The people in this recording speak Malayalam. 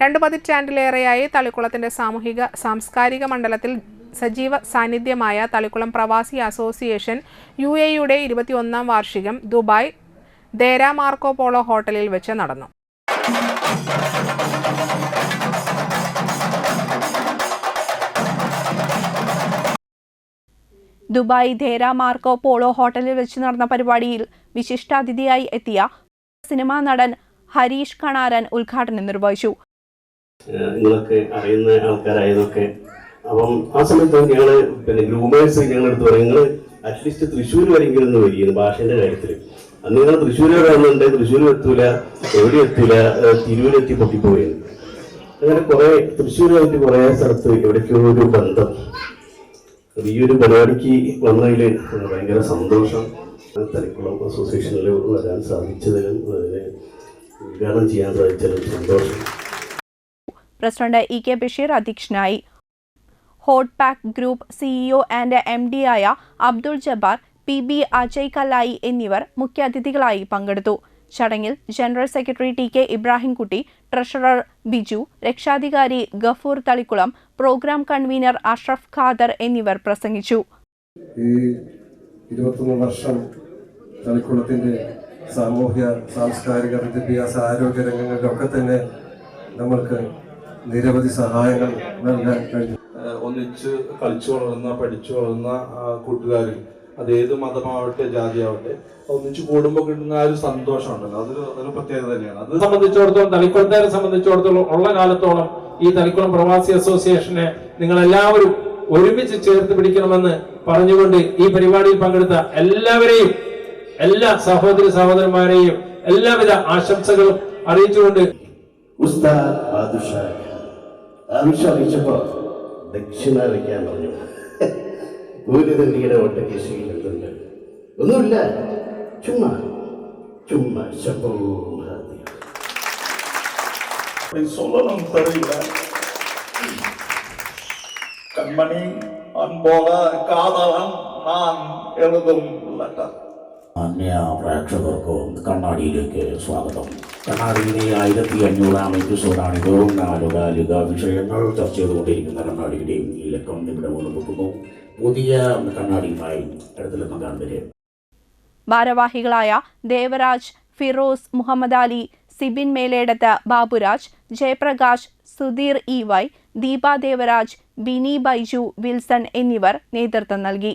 രണ്ടു പതിറ്റാണ്ടിലേറെയായി തളിക്കുളത്തിന്റെ സാമൂഹിക സാംസ്കാരിക മണ്ഡലത്തിൽ സജീവ സാന്നിധ്യമായ തളിക്കുളം പ്രവാസി അസോസിയേഷൻ യു എയുടെ ഇരുപത്തിയൊന്നാം വാർഷികം ദുബായ് ദേരാ മാർക്കോ പോളോ ഹോട്ടലിൽ വെച്ച് നടന്നു. ദുബായ് ധേര മാർക്കോ പോളോ ഹോട്ടലിൽ വെച്ച് നടന്ന പരിപാടിയിൽ വിശിഷ്ടാതിഥിയായി എത്തിയ സിനിമാ നടൻ ഹരീഷ് കണാരൻ ഉദ്ഘാടനം നിർവഹിച്ചു. നിങ്ങളൊക്കെ അറിയുന്ന ആൾക്കാരായതൊക്കെ. അപ്പം ആ സമയത്ത് ഞങ്ങൾ പിന്നെ ഗ്രൂമേഴ്സ് ഞങ്ങളുടെ അടുത്ത് പറയും നിങ്ങൾ അറ്റ്ലീസ്റ്റ് തൃശ്ശൂർ വരെയെങ്കിലും ഒന്ന് വരികയാണ് ഭാഷന്റെ കാര്യത്തിൽ അന്ന് നിങ്ങൾ തൃശ്ശൂർ വന്നിട്ടുണ്ട് തൃശ്ശൂർ എത്തൂല എവിടെ എത്തൂല ഏഹ് തിരൂരെത്തി പൊട്ടിപ്പോവുകയാണ്. അങ്ങനെ കുറെ തൃശ്ശൂരായിട്ട് കുറെ സ്ഥലത്ത് എവിടേക്കോ ഒരു ബന്ധം ഈ ഒരു പരിപാടിക്ക് വന്നതിൽ ഭയങ്കര സന്തോഷം. തലക്കുളം അസോസിയേഷനിൽ വരാൻ സാധിച്ചതിലും അതിനെ ഉദ്ഘാടനം ചെയ്യാൻ സാധിച്ചതിലും സന്തോഷം. പ്രസിഡന്റ് ഇ കെ ബഷീർ അധ്യക്ഷനായി. Hot pack group CEO and M ആയ അബ്ദുൾ ജബാർ പി ബി അജയ് കല്ലായി എന്നിവർ മുഖ്യാതിഥികളായി പങ്കെടുത്തു. ചടങ്ങിൽ general secretary T K Ibrahimkutty treasurer Biju രക്ഷാധികാരി ഗഫൂർ തളിക്കുളം പ്രോഗ്രാം കൺവീനർ അഷ്റഫ് ഖാദർ എന്നിവർ പ്രസംഗിച്ചു. ഈ വർഷം തളിക്കുളത്തിന്റെ സാമൂഹ്യ സാംസ്കാരിക വിദ്യാഭ്യാസ ആരോഗ്യ രംഗങ്ങളിലൊക്കെ തന്നെ നമ്മൾക്ക് നിരവധി സഹായങ്ങൾ നൽകാൻ കഴിഞ്ഞു. ഒന്നിച്ച് കളിച്ചു വളർന്ന പഠിച്ചു വളർന്ന കൂട്ടുകാരിൽ അത് ഏത് മതമാവട്ടെ ജാതിയാവട്ടെ ഒന്നിച്ച് കൂടുമ്പോൾ കിട്ടുന്ന ആ ഒരു സന്തോഷമുണ്ടല്ലോ. അതൊരു അതൊരു പ്രത്യേകത തന്നെയാണ്. അത് സംബന്ധിച്ചിടത്തോളം തളിക്കുളത്തേരെ സംബന്ധിച്ചിടത്തോളം ഉള്ള കാലത്തോളം ഈ തളിക്കുളം പ്രവാസി അസോസിയേഷനെ നിങ്ങൾ എല്ലാവരും ഒരുമിച്ച് ചേർത്ത് പിടിക്കണമെന്ന് പറഞ്ഞുകൊണ്ട് ഈ പരിപാടിയിൽ പങ്കെടുത്ത എല്ലാവരെയും എല്ലാ സഹോദരി സഹോദരന്മാരെയും എല്ലാവിധ ആശംസകളും അറിയിച്ചുകൊണ്ട് ഉസ്താദ് ബാദുഷാ ആവശ്യം അറിയിച്ചപ്പോ ദക്ഷിണ വയ്ക്കാൻ പറഞ്ഞു ഒരു തണ്ണിയുടെ ഒട്ടയ്ക്ക് ശീലത്തുണ്ട് ഒന്നുമില്ല ചുമ്മാ ചുമ്മാ ശബ്ദം அப்படி சொல்லணும் தெரியல கண்மணி அன்போல காதலன் நான் எழுதும் லெட்டர் അന്യ പ്രേക്ഷകർക്കും കണ്ണാടിയിലേക്ക് സ്വാഗതം. കണ്ണാടിയിലെ ആയിരത്തി അഞ്ഞൂറാം എപ്പിസോഡാണ് ഇതും നാലുകാലിക വിഷയങ്ങൾ ചർച്ച ചെയ്തുകൊണ്ടിരിക്കുന്ന കണ്ണാടിയുടെയും ഈ ലക്കം ഇവിടെ മുന്നോട്ടുന്നു പുതിയ കണ്ണാടിയുമായി അടുത്ത ലക്കം കാണുന്നത് ഭാരവാഹികളായ Devaraj Firoz Muhammad Ali Sibin Meledath Baburaj Jayaprakash Sudheer E Y Deepa Devaraj Bini Baiju Wilson എന്നിവർ നേതൃത്വം നൽകി.